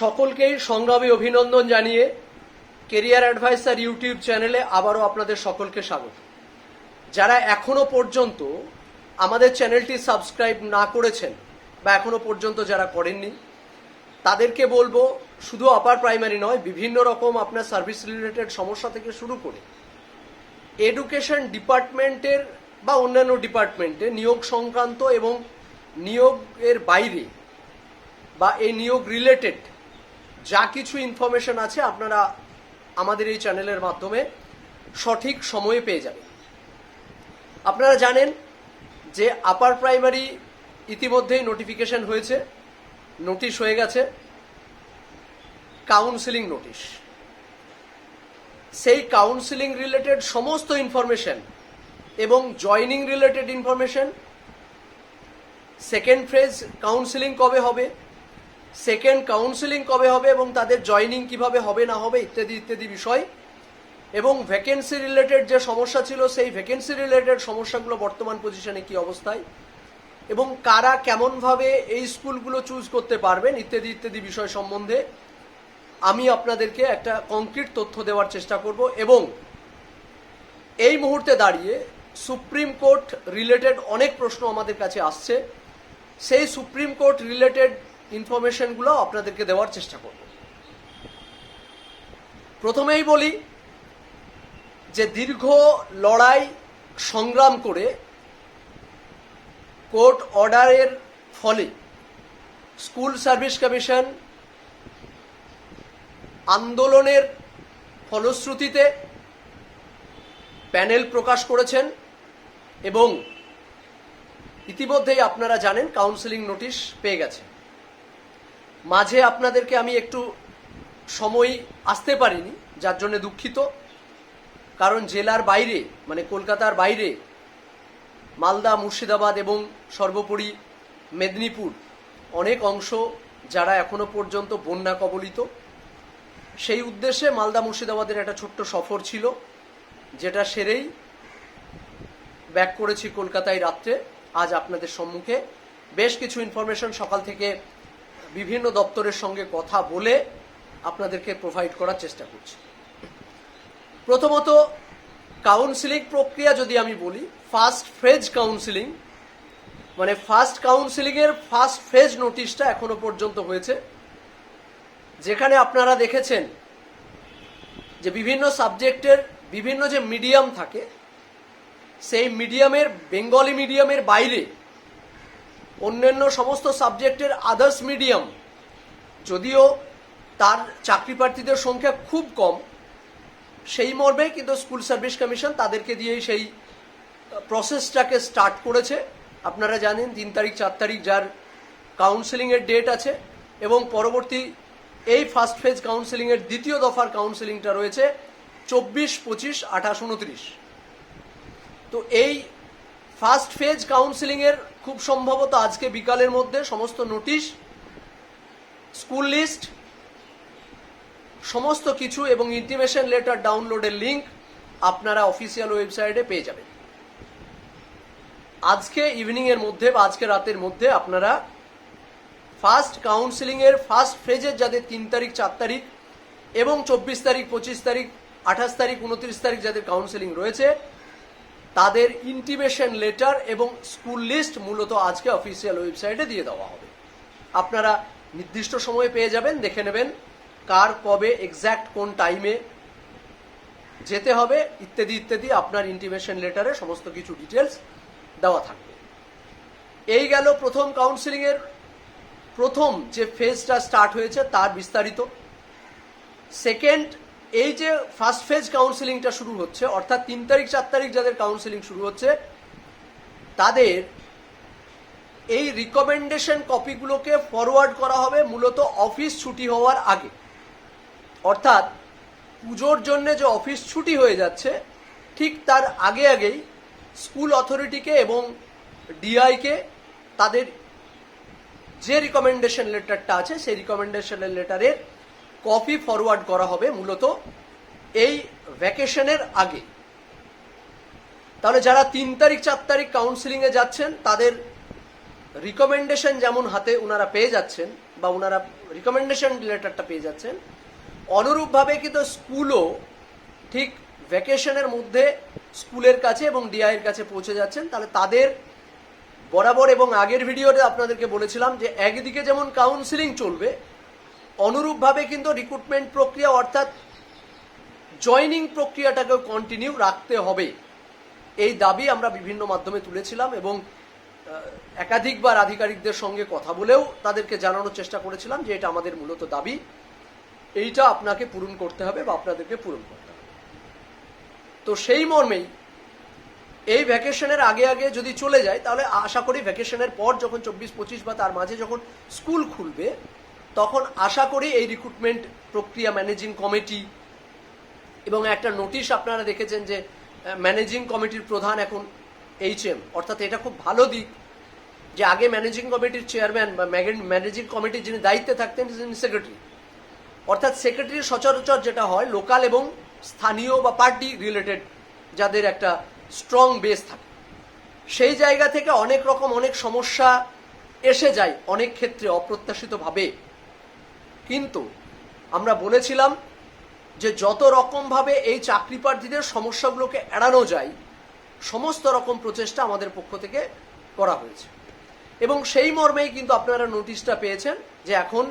সকলকেই সংগ্রামী অভিনন্দন জানিয়ে কেরিয়ার অ্যাডভাইসার ইউটিউব চ্যানেলে আবারও আপনাদের সকলকে স্বাগত। যারা এখনও পর্যন্ত আমাদের চ্যানেলটি সাবস্ক্রাইব না করেছেন বা এখনও পর্যন্ত যারা করেননি, তাদেরকে বলব শুধু আপার প্রাইমারি নয়, বিভিন্ন রকম আপনার সার্ভিস রিলেটেড সমস্যা থেকে শুরু করে এডুকেশন ডিপার্টমেন্টের বা অন্যান্য ডিপার্টমেন্টে নিয়োগ সংক্রান্ত এবং নিয়োগের বাইরে বা এই নিয়োগ রিলেটেড যা কিছু ইনফরমেশন আছে আপনারা আমাদের এই চ্যানেলের মাধ্যমে সঠিক সময়ে পেয়ে যাবেন। আপনারা জানেন যে আপার প্রাইমারি ইতিমধ্যেই নোটিফিকেশন হয়েছে নোটিশ হয়ে গেছে কাউন্সিলিং নোটিশ সেই কাউন্সিলিং রিলেটেড সমস্ত ইনফরমেশন এবং joining related information second phase counselling কবে হবে সেকেন্ড কাউন্সিলিং কবে হবে এবং তাদের জয়নিং কীভাবে হবে, না হবে, ইত্যাদি ইত্যাদি বিষয়। এবং ভ্যাকেন্সি রিলেটেড যে সমস্যা ছিল, সেই ভ্যাকেন্সি রিলেটেড সমস্যাগুলো বর্তমান পজিশনে কি অবস্থায়? এবং কারা কেমনভাবে এই স্কুলগুলো চুজ করতে পারবেন, ইত্যাদি ইত্যাদি বিষয় সম্বন্ধে আমি আপনাদেরকে একটা কংক্রিট তথ্য দেওয়ার চেষ্টা করব। এবং এই মুহূর্তে দাঁড়িয়ে সুপ্রিম কোর্ট রিলেটেড অনেক প্রশ্ন আমাদের কাছে আসছে। সেই সুপ্রিম কোর্ট রিলেটেড ইনফরমেশনগুলো আপনাদেরকে দেওয়ার চেষ্টা করব। প্রথমেই বলি যে দীর্ঘ লড়াই সংগ্রাম করে কোর্ট অর্ডারের ফলে স্কুল সার্ভিস কমিশন আন্দোলনের ফলশ্রুতিতে প্যানেল প্রকাশ করেছেন এবং ইতিমধ্যেই আপনারা জানেন কাউন্সিলিং নোটিশ পেয়ে গেছে। মাঝে আপনাদেরকে আমি একটু সময় আসতে পারিনি, যার জন্য দুঃখিত। কারণ জেলার বাইরে মানে কলকাতার বাইরে, মালদা, মুর্শিদাবাদ এবং সর্বোপরি মেদিনীপুর অনেক অংশ যারা এখনও পর্যন্ত বন্যা কবলিত। সেই উদ্দেশ্যে মালদা, মুর্শিদাবাদের একটা ছোট্ট সফর ছিল, যেটা সেরেই ব্যাক করেছি কলকাতায় রাত্রে। আজ আপনাদের সম্মুখে। বেশ কিছু ইনফরমেশন সকাল থেকে বিভিন্ন দপ্তরের সঙ্গে কথা বলে আপনাদেরকে প্রোভাইড করার চেষ্টা করছি। প্রথমত কাউন্সিলিং প্রক্রিয়া যদি আমি বলি ফার্স্ট ফেজ কাউন্সিলিং মানে ফার্স্ট কাউন্সিলিংয়ের ফার্স্ট ফেজ নোটিশটা এখনও পর্যন্ত হয়েছে। যেখানে আপনারা দেখেছেন যে বিভিন্ন সাবজেক্টের বিভিন্ন যে মিডিয়াম থাকে, সেই মিডিয়ামের বেঙ্গলি মিডিয়ামের বাইরে অন্যান্য সমস্ত সাবজেক্টের আদার্স মিডিয়াম যদিও তার চাকরি প্রার্থীদের সংখ্যা খুব কম, সেই মর্মে কিন্তু স্কুল সার্ভিস কমিশন তাদেরকে দিয়েই সেই প্রসেসটাকে স্টার্ট করেছে। আপনারা জানেন তিন তারিখ, চার তারিখ যার কাউন্সেলিংয়ের ডেট আছে এবং পরবর্তী এই ফার্স্ট ফেজ কাউন্সেলিংয়ের দ্বিতীয় দফার কাউন্সেলিংটা রয়েছে চব্বিশ পঁচিশ আঠাশ উনত্রিশ। তো এই ফার্স্ট ফেজ কাউন্সিলিংয়ের খুব সম্ভবত আজকে বিকালের মধ্যে সমস্ত নোটিশ, স্কুল লিস্ট, সমস্ত কিছু এবং ইন্টিমেশন লেটার ডাউনলোডের লিঙ্ক আপনারা অফিসিয়াল ওয়েবসাইটে পেয়ে যাবেন। আজকে ইভিনিং এর মধ্যে বা আজকে রাতের মধ্যে আপনারা ফার্স্ট কাউন্সিলিং এর ফার্স্ট ফেজের যাদের তিন তারিখ, চার তারিখ এবং চব্বিশ তারিখ, পঁচিশ তারিখ, আঠাশ তারিখ, উনত্রিশ তারিখ যাদের কাউন্সিলিং রয়েছে তাদের ইন্টিমেশন লেটার এবং স্কুল লিস্ট মূলত আজকে অফিসিয়াল ওয়েবসাইটে দিয়ে দেওয়া হবে। আপনারা নির্দিষ্ট সময়ে পেয়ে যাবেন, দেখে নেবেন কার কবে এক্স্যাক্ট কোন টাইমে যেতে হবে, ইত্যাদি ইত্যাদি আপনার ইন্টিমেশন লেটারে সমস্ত কিছু ডিটেলস দেওয়া থাকবে। এই গেল প্রথম কাউন্সিলিংয়ের প্রথম যে ফেজটা স্টার্ট হয়েছে, তার বিস্তারিত। সেকেন্ড এই যে ফার্স্ট ফেজ কাউন্সিলিংটা শুরু হচ্ছে, অর্থাৎ তিন তারিখ, চার তারিখ যাদের কাউন্সিলিং শুরু হচ্ছে, তাদের এই রিকমেন্ডেশন কপিগুলোকে ফরওয়ার্ড করা হবে মূলত অফিস ছুটি হওয়ার আগে। অর্থাৎ পুজোর জন্য যে অফিস ছুটি হয়ে যাচ্ছে, ঠিক তার আগে আগেই স্কুল অথরিটিকে এবং ডিআইকে তাদের যে রিকমেন্ডেশন লেটারটা আছে, সেই রিকমেন্ডেশন লেটারের কপি ফরওয়ার্ড করা হবে মূলত এই ভ্যাকেশনের আগে। তাহলে যারা তিন তারিখ, চার তারিখ কাউন্সিলিংয়ে যাচ্ছেন, তাদের রিকমেন্ডেশন যেমন হাতে ওনারা পেয়ে যাচ্ছেন বা ওনারা রিকমেন্ডেশন লেটারটা পেয়ে যাচ্ছেন, অনুরূপভাবে কিন্তু স্কুলও ঠিক ভ্যাকেশনের মধ্যে স্কুলের কাছে এবং ডিআইয়ের কাছে পৌঁছে যাচ্ছেন। তাহলে তাদের বরাবর এবং আগের ভিডিওতে আপনাদেরকে বলেছিলাম যে একদিকে যেমন কাউন্সিলিং চলবে অনুরূপভাবে কিন্তু রিক্রুটমেন্ট প্রক্রিয়া অর্থাৎ জয়নিং প্রক্রিয়াটাকেও কন্টিনিউ রাখতে হবে। এই দাবি আমরা বিভিন্ন মাধ্যমে তুলেছিলাম এবং একাধিকবার আধিকারিকদের সঙ্গে কথা বলেও তাদেরকে জানানোর চেষ্টা করেছিলাম যে এটা আমাদের মূলত দাবি। এইটা আপনাকে পূরণ করতে হবে বা আপনাদেরকে পূরণ করতে হবে। তো সেই মর্মেই এই ভ্যাকেশনের আগে আগে যদি চলে যায়, তাহলে আশা করি ভ্যাকেশনের পর যখন চব্বিশ পঁচিশ বা তার মাঝে যখন স্কুল খুলবে তখন আশা করি এই রিক্রুটমেন্ট প্রক্রিয়া ম্যানেজিং কমিটি এবং একটা নোটিশ আপনারা দেখেছেন যে ম্যানেজিং কমিটির প্রধান এখন এইচ এম অর্থাৎ এটা খুব ভালো দিক যে আগে ম্যানেজিং কমিটির চেয়ারম্যান বা ম্যানেজিং কমিটির যিনি দায়িত্বে থাকতেন, তিনি সেক্রেটারি অর্থাৎ সেক্রেটারি সচরাচর যেটা হয় লোকাল এবং স্থানীয় বা পার্টি রিলেটেড যাদের একটা স্ট্রং বেস থাকে। সেই জায়গা থেকে অনেক রকম অনেক সমস্যা এসে যায় অনেক ক্ষেত্রে অপ্রত্যাশিতভাবে। কিন্তু আমরা বলেছিলাম যে যত রকমভাবে এই চাকরি প্রার্থীদের সমস্যাগুলোকে এড়ানো যায়, সমস্ত রকম প্রচেষ্টা আমাদের পক্ষ থেকে করা হয়েছে। এবং সেই মর্মেই কিন্তু আপনারা নোটিশটা পেয়েছেন যে এখন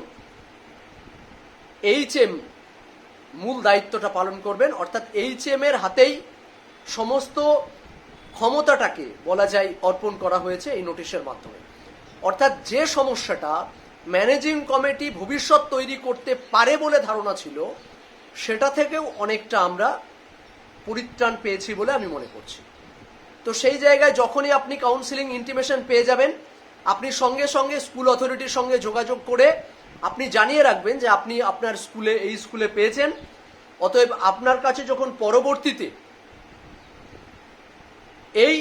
এইচ এম মূল দায়িত্বটা পালন করবেন, অর্থাৎ এইচ এম এর হাতেই সমস্ত ক্ষমতাটাকে বলা যায় অর্পণ করা হয়েছে এই নোটিশের মাধ্যমে। অর্থাৎ যে সমস্যাটা ম্যানেজিং কমিটি ভবিষ্যৎ তৈরি করতে পারে বলে ধারণা ছিল, সেটা থেকেও অনেকটা আমরা পরিত্রাণ পেয়েছি বলে আমি মনে করছি। তো সেই জায়গায় যখনই আপনি কাউন্সিলিং ইন্টিমেশন পেয়ে যাবেন, আপনি সঙ্গে সঙ্গে স্কুল অথরিটির সঙ্গে যোগাযোগ করে আপনি জানিয়ে রাখবেন যে আপনি আপনার স্কুলে এই স্কুলে পেয়েছেন। অতএব আপনার কাছে যখন পরবর্তীতে এই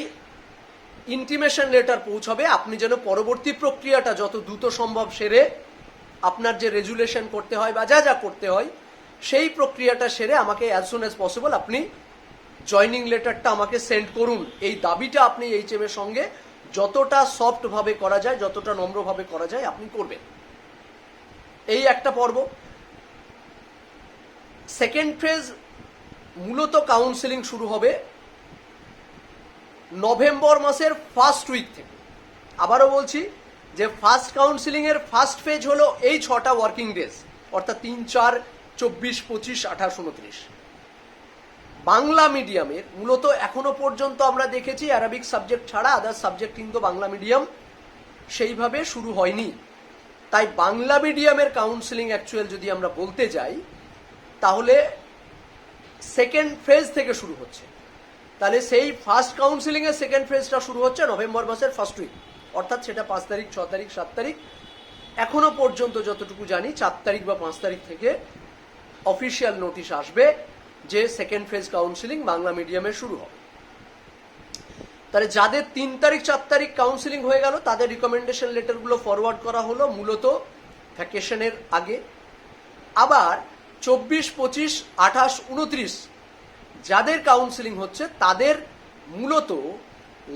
ইন্টিমেশন লেটার পৌঁছাবে, আপনি যেন পরবর্তী প্রক্রিয়াটা যত দ্রুত সম্ভব সেরে আপনার যে রেজুলেশন করতে হয় বা যা যা করতে হয়, সেই প্রক্রিয়াটা সেরে আমাকে অ্যাজ সুন অ্যাজ পসিবল আপনি জয়নিং লেটারটা আমাকে সেন্ড করুন। এই দাবিটা আপনি এইচ এম এর সঙ্গে যতটা সফটভাবে করা যায়, যতটা নম্রভাবে করা যায় আপনি করবেন। এই একটা পর্ব। সেকেন্ড ফেজ মূলত কাউন্সেলিং শুরু হবে নভেম্বর মাসের ফার্স্ট উইক থেকে। আবারও বলছি যে ফার্স্ট কাউন্সিলিং এর ফার্স্ট ফেজ হলো এই ছটা ওয়ার্কিং ডেজ অর্থাৎ তিন, চার, চব্বিশ, পঁচিশ, আঠাশ, উনত্রিশ। বাংলা মিডিয়ামের মূলত এখনও পর্যন্ত আমরা দেখেছি অ্যারাবিক সাবজেক্ট ছাড়া আদার সাবজেক্ট কিন্তু বাংলা মিডিয়াম সেইভাবে শুরু হয়নি। তাই বাংলা মিডিয়ামের কাউন্সিলিং অ্যাকচুয়াল যদি আমরা বলতে যাই, তাহলে সেকেন্ড ফেজ থেকে শুরু হচ্ছে। তাহলে সেই ফার্স্ট কাউন্সিলিং এর সেকেন্ড ফেজটা শুরু হচ্ছে নভেম্বর মাসের ফার্স্ট উইক অর্থাৎ সেটা পাঁচ তারিখ, ছ তারিখ, সাত তারিখ। এখনও পর্যন্ত যতটুকু জানি, চার তারিখ বা পাঁচ তারিখ থেকে অফিসিয়াল নোটিশ আসবে যে সেকেন্ড ফেজ কাউন্সিলিং বাংলা মিডিয়ামে শুরু হবে। তাহলে যাদের তিন তারিখ, চার তারিখ কাউন্সিলিং হয়ে গেল, তাদের রিকমেন্ডেশন লেটারগুলো ফরওয়ার্ড করা হলো মূলত ভ্যাকেশনের আগে। আবার চব্বিশ, পঁচিশ, আঠাশ, উনত্রিশ যাদের কাউন্সিলিং হচ্ছে, তাদের মূলত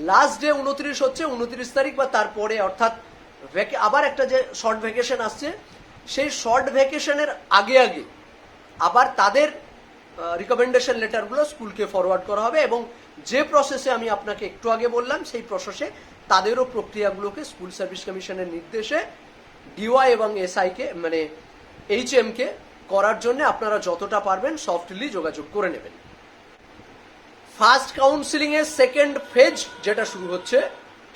লাস্ট ডে উনত্রিশ হচ্ছে, উনত্রিশ তারিখ বা তারপরে অর্থাৎ আবার একটা যে শর্ট ভ্যাকেশন আসছে, সেই শর্ট ভ্যাকেশনের আগে আগে আবার তাদের রিকমেন্ডেশন লেটারগুলো স্কুলকে ফরওয়ার্ড করা হবে এবং যে প্রসেসে আমি আপনাকে একটু আগে বললাম, সেই প্রসেসে তাদেরও প্রক্রিয়াগুলোকে স্কুল সার্ভিস কমিশনের নির্দেশে ডিওয়াই এবং এসআইকে মানে এইচ কে করার জন্য আপনারা যতটা পারবেন সফটলি যোগাযোগ করে নেবেন। ফার্স্ট কাউন্সিলিং এর সেকেন্ড ফেজ যেটা শুরু হচ্ছে,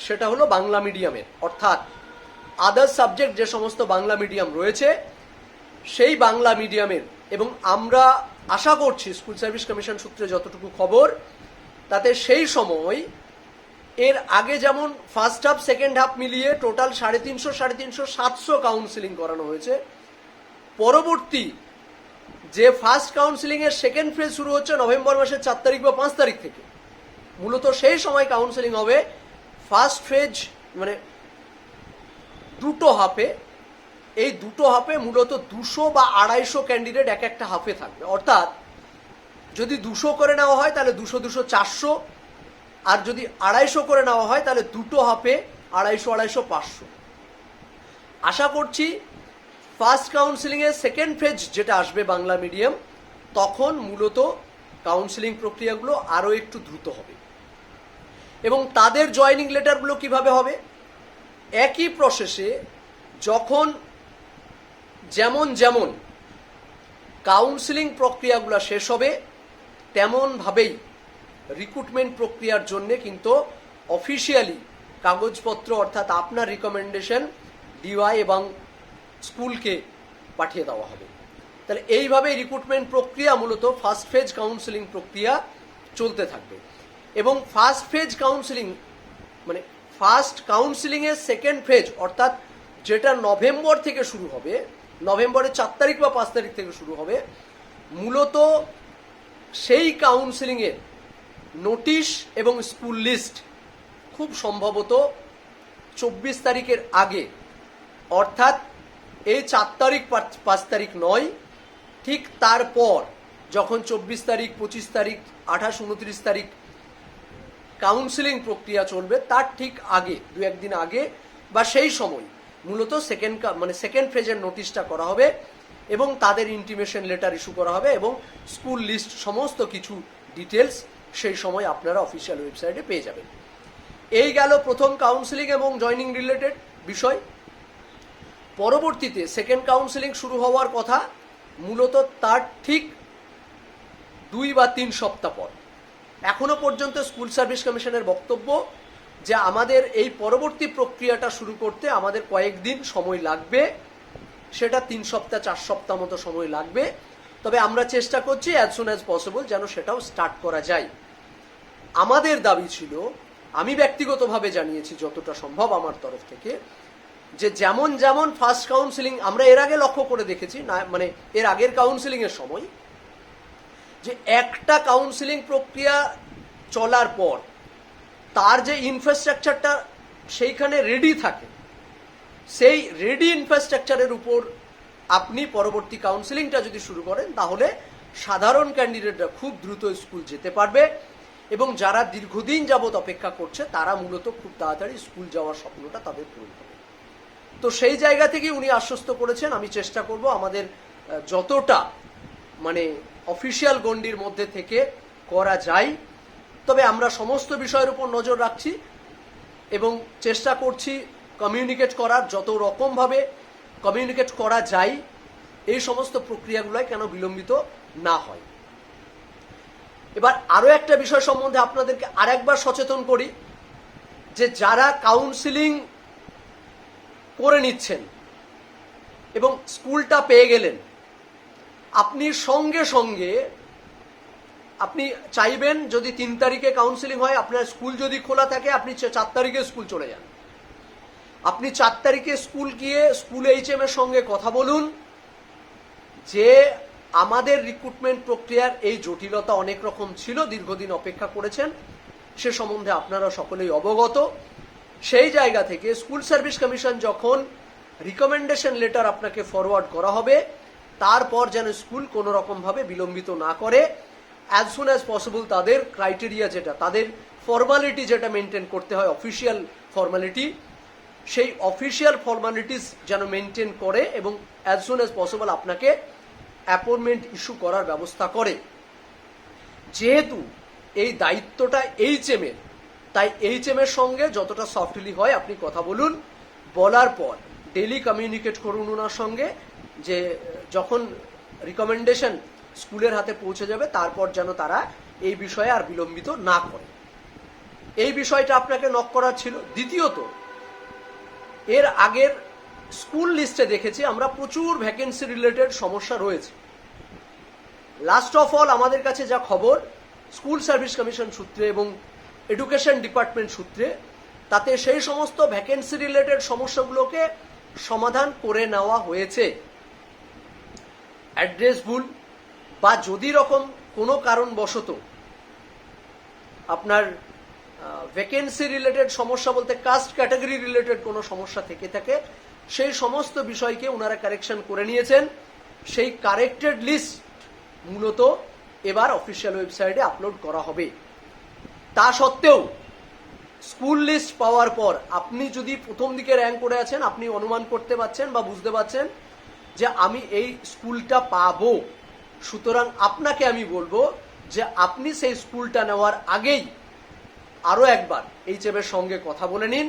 সেটা হলো বাংলা মিডিয়ামের অর্থাৎ আদার সাবজেক্ট যে সমস্ত বাংলা মিডিয়াম রয়েছে, সেই বাংলা মিডিয়ামের এবং আমরা আশা করছি স্কুল সার্ভিস কমিশন সূত্রে যতটুকু খবর, তাতে সেই সময় এর আগে যেমন ফার্স্ট হাফ সেকেন্ড হাফ মিলিয়ে টোটাল সাড়ে তিনশো সাড়ে তিনশো, সাতশো কাউন্সিলিং করানো হয়েছে। পরবর্তী যে ফার্স্ট কাউন্সিলিং এর সেকেন্ড ফেজ শুরু হচ্ছে নভেম্বর মাসের চার তারিখ বা পাঁচ তারিখ থেকে। মূলত সেই সময় কাউন্সিলিং হবে। ফার্স্ট ফেজ মানে দুটো হাফে এই দুটো হাফে মূলত দুশো বা আড়াইশো ক্যান্ডিডেট এক একটা হাফে থাকবে। অর্থাৎ যদি দুশো করে নেওয়া হয়, তাহলে দুশো দুশো, চারশো। আর যদি আড়াইশো করে নেওয়া হয়, তাহলে দুটো হাফে আড়াইশো আড়াইশো, পাঁচশো। আশা করছি ফার্স্ট কাউন্সিলিংয়ের সেকেন্ড ফেজ যেটা আসবে বাংলা মিডিয়াম, তখন মূলত কাউন্সিলিং প্রক্রিয়াগুলো আরও একটু দ্রুত হবে। এবং তাদের জয়নিং লেটারগুলো কীভাবে হবে? একই প্রসেসে যখন যেমন যেমন কাউন্সিলিং প্রক্রিয়াগুলো শেষ হবে, তেমনভাবেই রিক্রুটমেন্ট প্রক্রিয়ার জন্য কিন্তু অফিসিয়ালি কাগজপত্র অর্থাৎ আপনার রিকমেন্ডেশন ডিওয়াই এবং স্কুলকে পাঠিয়ে দেওয়া হবে। তাহলে এইভাবে রিক্রুটমেন্ট প্রক্রিয়া মূলত ফার্স্ট ফেজ কাউন্সিলিং প্রক্রিয়া চলতে থাকবে। এবং ফার্স্ট ফেজ কাউন্সিলিং মানে ফার্স্ট কাউন্সিলিংয়ের সেকেন্ড ফেজ অর্থাৎ যেটা নভেম্বর থেকে শুরু হবে, নভেম্বরের চার তারিখ বা পাঁচ তারিখ থেকে শুরু হবে, মূলত সেই কাউন্সিলিংয়ের নোটিশ এবং স্কুল লিস্ট খুব সম্ভবত চব্বিশ তারিখের আগে, অর্থাৎ এই চার তারিখ পাঁচ- তারিখ নয়, ঠিক তারপর যখন চব্বিশ তারিখ, পঁচিশ তারিখ, আঠাশ, উনত্রিশ তারিখ কাউন্সিলিং প্রক্রিয়া চলবে, তার ঠিক আগে, দু একদিন আগে বা সেই সময় মূলত সেকেন্ড মানে সেকেন্ড ফেজের নোটিশটা করা হবে এবং তাদের ইন্টিমেশন লেটার ইস্যু করা হবে এবং স্কুল লিস্ট সমস্ত কিছু ডিটেলস সেই সময় আপনারা অফিসিয়াল ওয়েবসাইটে পেয়ে যাবেন। এই গেল প্রথম কাউন্সিলিং এবং জয়নিং রিলেটেড বিষয়। পরবর্তীতে সেকেন্ড কাউন্সেলিং শুরু হওয়ার কথা মূলত তার ঠিক দুই বা তিন সপ্তাহ পর। এখনও পর্যন্ত স্কুল সার্ভিস কমিশনের বক্তব্য যে আমাদের এই পরবর্তী প্রক্রিয়াটা শুরু করতে আমাদের কয়েকদিন সময় লাগবে, সেটা তিন সপ্তাহ, চার সপ্তাহ মতো সময় লাগবে। তবে আমরা চেষ্টা করছি অ্যাজ সুন অ্যাজ পসিবল যেন সেটাও স্টার্ট করা যায়। আমাদের দাবি ছিল, আমি ব্যক্তিগতভাবে জানিয়েছি যতটা সম্ভব আমার তরফ থেকে যে যেমন যেমন ফার্স্ট কাউন্সিলিং আমরা এর আগে লক্ষ্য করে দেখেছি, না মানে এর আগের কাউন্সিলিং এর সময়, যে একটা কাউন্সিলিং প্রক্রিয়া চলার পর তার যে ইনফ্রাস্ট্রাকচারটা সেইখানে রেডি থাকে, সেই রেডি ইনফ্রাস্ট্রাকচারের উপর আপনি পরবর্তী কাউন্সিলিংটা যদি শুরু করেন, তাহলে সাধারণ ক্যান্ডিডেটরা খুব দ্রুত স্কুল যেতে পারবে এবং যারা দীর্ঘদিন যাবৎ অপেক্ষা করছে, তারা মূলত খুব তাড়াতাড়ি স্কুল যাওয়ার স্বপ্নটা তাদের পূরণ হবে তো সেই জায়গা থেকে উনি আশ্বস্ত করেছেন, আমি চেষ্টা করব আমাদের যতটা মানে অফিসিয়াল গণ্ডির মধ্যে থেকে করা যায়। তবে আমরা সমস্ত বিষয়ের উপর নজর রাখছি এবং চেষ্টা করছি কমিউনিকেট করার যত রকমভাবে কমিউনিকেট করা যায়, এই সমস্ত প্রক্রিয়াগুলোয় কেন বিলম্বিত না হয়। এবার আরও একটা বিষয় সম্বন্ধে আপনাদেরকে আরেকবার সচেতন করি যে যারা কাউন্সিলিং করে নিচ্ছেন এবং স্কুলটা পেয়ে গেলেন। আপনি সঙ্গে সঙ্গে আপনি চাইবেন যদি তিন তারিখে কাউন্সিলিং হয়, আপনার স্কুল যদি খোলা থাকে, আপনি চার তারিখে স্কুল চলে যান। আপনি চার তারিখে স্কুল গিয়ে স্কুল এইচএম এর সঙ্গে কথা বলুন যে আমাদের রিক্রুটমেন্ট প্রক্রিয়ার এই জটিলতা অনেক রকম ছিল, দীর্ঘদিন অপেক্ষা করেছেন। সে সম্বন্ধে আপনারা সকলেই অবগত। সেই জায়গা থেকে স্কুল সার্ভিস কমিশন যখন রিকমেন্ডেশন লেটার আপনাকে ফরওয়ার্ড করা হবে, তারপর যেন স্কুল কোনো রকমভাবে বিলম্বিত না করে অ্যাজ সুন অ্যাজ পসিবল তাদের ক্রাইটেরিয়া যেটা, তাদের ফর্মালিটি যেটা মেনটেন করতে হয় অফিসিয়াল ফর্মালিটি সেই অফিসিয়াল ফর্মালিটিস যেন মেনটেন করে এবং অ্যাজ সুন অ্যাজ পসিবল আপনাকে অ্যাপয়েন্টমেন্ট ইস্যু করার ব্যবস্থা করে। যেহেতু এই দায়িত্বটা এইচএম এর তাই এইচএম এর সঙ্গে যতটা সফটলি হয়, আপনি কথা বলুন। বলার পর ডেলি কমিউনিকেট করুন ওনার সঙ্গে যে, যখন রিকমেন্ডেশন স্কুলের হাতে পৌঁছে যাবে, তারপর যেন তারা এই বিষয়ে আর বিলম্বিত না করে। এই বিষয়টা আপনাকে নক করার ছিল। দ্বিতীয়ত, এর আগের স্কুল লিস্টে দেখেছি, আমরা প্রচুর ভ্যাকেন্সি রিলেটেড সমস্যা রয়েছে। লাস্ট অফ অল আমাদের কাছে যা খবর স্কুল সার্ভিস কমিশন সূত্রে এবং এডুকেশন ডিপার্টমেন্ট সূত্রে, তাতে সেই সমস্ত ভ্যাকেন্সি রিলেটেড সমস্যাগুলোকে সমাধান করে নেওয়া হয়েছে। অ্যাড্রেস ভুল বা যদি রকম কোনো কারণবশত আপনার ভ্যাকেন্সি রিলেটেড সমস্যা বলতে কাস্ট ক্যাটাগরি রিলেটেড কোনো সমস্যা থেকে থাকে, সেই সমস্ত বিষয়কে ওনারা কারেকশন করে নিয়েছেন। সেই কারেক্টেড লিস্ট মূলত এবার অফিসিয়াল ওয়েবসাইটে আপলোড করা হবে। তা সত্ত্বেও, স্কুল লিস্ট পাওয়ার পর আপনি যদি প্রথম দিকে র্যাঙ্ক করে আছেন, আপনি অনুমান করতে পারছেন বা বুঝতে পারছেন যে আমি এই স্কুলটা পাবো। সুতরাং আপনাকে আমি বলব যে আপনি সেই স্কুলটা নেওয়ার আগেই আরও একবার এইচ এর সঙ্গে কথা বলে নিন।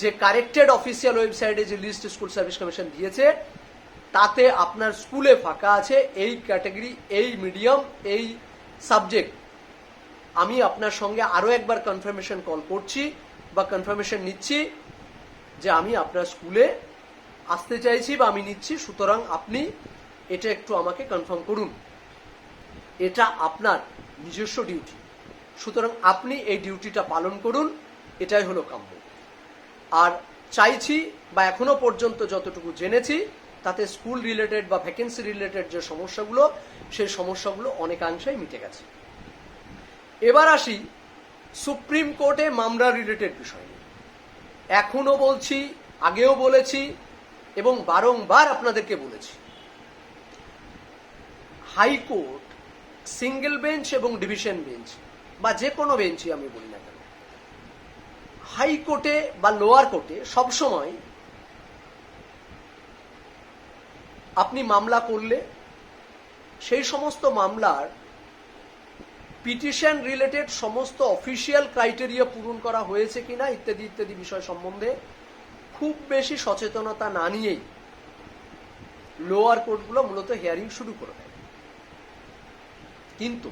যে কারেক্টেড অফিসিয়াল ওয়েবসাইটে যে লিস্ট স্কুল সার্ভিস কমিশন দিয়েছে, তাতে আপনার স্কুলে ফাঁকা আছে এই ক্যাটাগরি এই মিডিয়াম এই সাবজেক্ট আমি আপনার সঙ্গে আরও একবার কনফার্মেশন কল করছি বা কনফার্মেশন নিচ্ছি যে আমি আপনার স্কুলে আসতে চাইছি বা আমি নিচ্ছি, সুতরাং আপনি এটা একটু আমাকে কনফার্ম করুন। এটা আপনার নিজস্ব ডিউটি সুতরাং আপনি এই ডিউটিটা পালন করুন, এটাই হলো কাম্য। আর চাইছি বা এখনও পর্যন্ত যতটুকু জেনেছি, তাতে স্কুল রিলেটেড বা ভ্যাকেন্সি রিলেটেড যে সমস্যাগুলো, সেই সমস্যাগুলো অনেকাংশেই মিটে গেছে। এবার আসি সুপ্রিম কোর্টে মামলা রিলেটেড বিষয় নিয়ে। এখনও বলছি, আগেও বলেছি এবং বারংবার আপনাদেরকে বলেছি। হাইকোর্ট, সিঙ্গেল বেঞ্চ এবং ডিভিশন বেঞ্চ, বা যে কোনো বেঞ্চই আমি বলি না কেন, হাইকোর্টে বা লোয়ার কোর্টে সবসময় আপনি মামলা করলে সেই সমস্ত মামলার পিটিশন রিলেটেড সমস্ত অফিসিয়াল ক্রাইটেরিয়া পূরণ করা হয়েছে কিনা ইত্যাদি ইত্যাদি বিষয় সম্বন্ধে খুব বেশি সচেতনতা না নিয়েই লোয়ার কোর্টগুলো মূলত হিয়ারিং শুরু করে দেয়। কিন্তু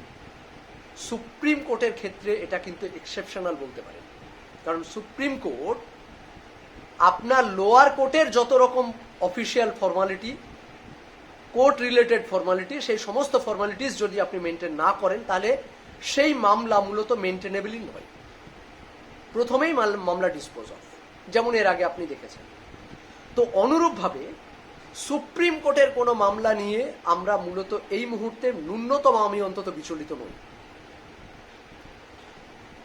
সুপ্রিম কোর্টের ক্ষেত্রে এটা কিন্তু এক্সেপশনাল বলতে পারেন। কারণ সুপ্রিম কোর্ট আপনার লোয়ার কোর্টের যত রকম official formality court related formality সেই সমস্ত ফর্মালিটিস যদি আপনি মেনটেন না করেন, তাহলে সেই মামলা মূলত মেনটেনেবলই নয়। প্রথমেই মামলা ডিসপোজ অফ যেমন এর আগে আপনি দেখেছেন। তো অনুরূপভাবে সুপ্রিম কোর্টের কোনো মামলা নিয়ে আমরা মূলত এই মুহূর্তে ন্যূনতম আমি অন্তত বিচলিত নই।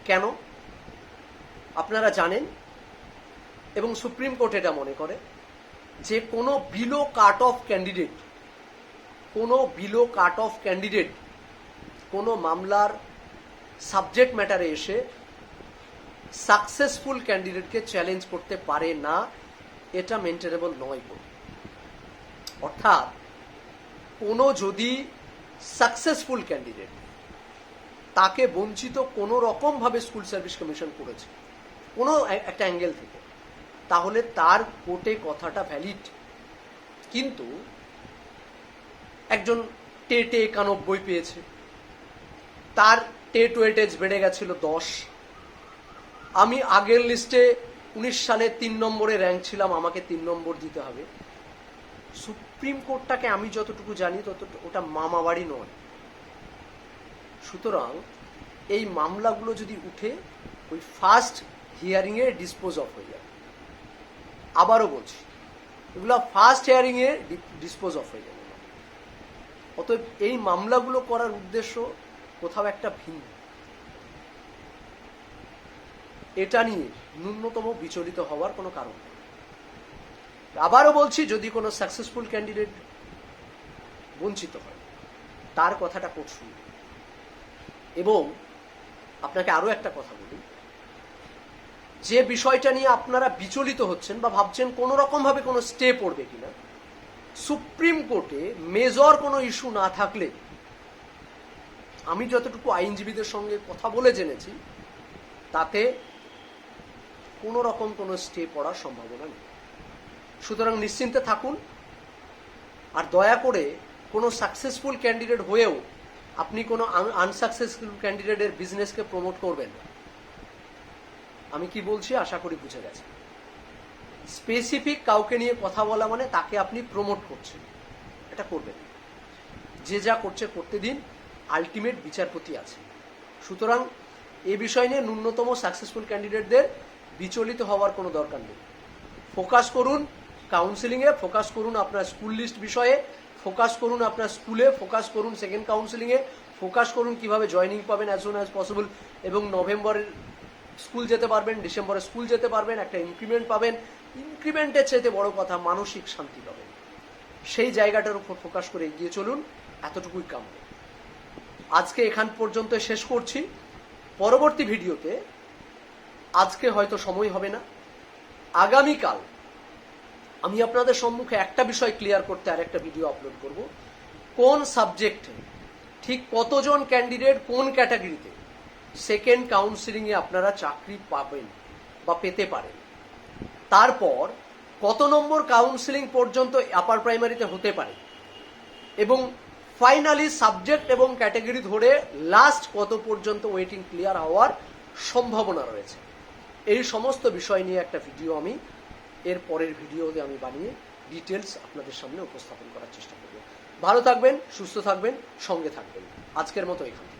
কেন? আপনারা জানেন এবং সুপ্রিম কোর্ট এটা মনে করে যে কোনো বিলো কাট অফ ক্যান্ডিডেট কোনো বিলো কাট অফ ক্যান্ডিডেট কোনো মামলার সাবজেক্ট ম্যাটারে এসে সাকসেসফুল ক্যান্ডিডেটকে চ্যালেঞ্জ করতে পারে না, এটা মেনটেনেবল নয় কোনো অর্থাৎ, কোনো যদি সাকসেসফুল ক্যান্ডিডেট তাকে বঞ্চিত কোনো রকমভাবে স্কুল সার্ভিস কমিশন করেছে, কোনো একটা অ্যাঙ্গেল থেকে, তাহলে তার কোর্টে কথাটা ভ্যালিড। কিন্তু একজন টেটে একানব্বই পেয়েছে তার টেট ওয়েটেজ বেড়ে গেছিল দশ। আমি আগের লিস্টে উনিশ সালে তিন নম্বরে র্যাঙ্ক ছিলাম, আমাকে তিন নম্বর দিতে হবে। সুপ্রিম কোর্টটাকে আমি যতটুকু জানি তত ওটা মামা বাড়ি নয়। সুতরাং এই মামলাগুলো যদি উঠে, ওই ফার্স্ট হিয়ারিংয়ে ডিসপোজ অফ হয়ে যাবে। আবারও বলছি, এগুলো ফার্স্ট হিয়ারিংয়ে ডিসপোজ অফ হয়ে যাবে। অতএব এই মামলাগুলো করার উদ্দেশ্য কোথাও একটা ভিন্ন। এটা নিয়ে ন্যূনতম বিচলিত হওয়ার কোনো কারণ নেই। আবারও বলছি, যদি কোনো সাকসেসফুল ক্যান্ডিডেট বঞ্চিত হয়, তার কথাটা শুনবে এবং আপনাকে আরও একটা কথা বলি, যে বিষয়টা নিয়ে আপনারা বিচলিত হচ্ছেন বা ভাবছেন কোনো রকমভাবে কোনো স্টে পড়বে কিনা সুপ্রিম কোর্টে মেজর কোনো ইস্যু না থাকলে আমি যতটুকু আইনজীবীদের সঙ্গে কথা বলে জেনেছি, তাতে কোনো রকম কোনো স্টে পড়ার সম্ভাবনা নেই। সুতরাং নিশ্চিন্তে থাকুন আর দয়া করে কোনো সাকসেসফুল ক্যান্ডিডেট হয়েও আপনি কোনো আনসাকসেসফুল ক্যান্ডিডেটের বিজনেসকে প্রমোট করবেন না। আমি কি বলছি আশা করি বুঝে গেছে স্পেসিফিক কাউকে নিয়ে কথা বলা মানে তাকে আপনি প্রমোট করছেন। এটা করবেন। যে যা করছে করতে দিন আলটিমেট বিচারপতি আছে। সুতরাং এ বিষয় নিয়ে ন্যূনতম সাকসেসফুল ক্যান্ডিডেটদের বিচলিত হওয়ার কোনো দরকার নেই। ফোকাস করুন কাউন্সিলিংয়ে ফোকাস করুন আপনার স্কুল লিস্ট বিষয়ে, ফোকাস করুন আপনার স্কুলে ফোকাস করুন সেকেন্ড কাউন্সিলিংয়ে ফোকাস করুন কীভাবে জয়নিং পাবেন অ্যাজ সুন অ্যাজ পসিবল এবং নভেম্বরের স্কুল যেতে পারবেন ডিসেম্বরে স্কুল যেতে পারবেন, একটা ইনক্রিমেন্ট পাবেন। ইনক্রিমেন্টের চাইতে বড় কথা মানসিক শান্তি পাবেন। সেই জায়গাটার উপর ফোকাস করে এগিয়ে চলুন। এতটুকুই কাম্য। আজকে এখান পর্যন্ত শেষ করছি। পরবর্তী ভিডিওতে আজকে হয়তো সময় হবে না। আগামীকাল আমি আপনাদের সম্মুখে একটা বিষয় ক্লিয়ার করতে আর একটা ভিডিও আপলোড করব। কোন সাবজেক্টে ঠিক কতজন ক্যান্ডিডেট কোন ক্যাটাগরিতে সেকেন্ড কাউন্সিলিংয়ে আপনারা চাকরি পাবেন বা পেতে পারেন। তারপর কত নম্বর কাউন্সিলিং পর্যন্ত আপার প্রাইমারিতে হতে পারে? এবং ফাইনালি সাবজেক্ট এবং ক্যাটাগরি ধরে লাস্ট কত পর্যন্ত ওয়েটিং ক্লিয়ার হওয়ার সম্ভাবনা রয়েছে। এই সমস্ত বিষয় নিয়ে একটা ভিডিও আমি, এর পরের ভিডিওতে আমি বানিয়ে ডিটেলস আপনাদের সামনে উপস্থাপন করার চেষ্টা করব। ভালো থাকবেন, সুস্থ থাকবেন, সঙ্গে থাকবেন। আজকের মতো এখানে।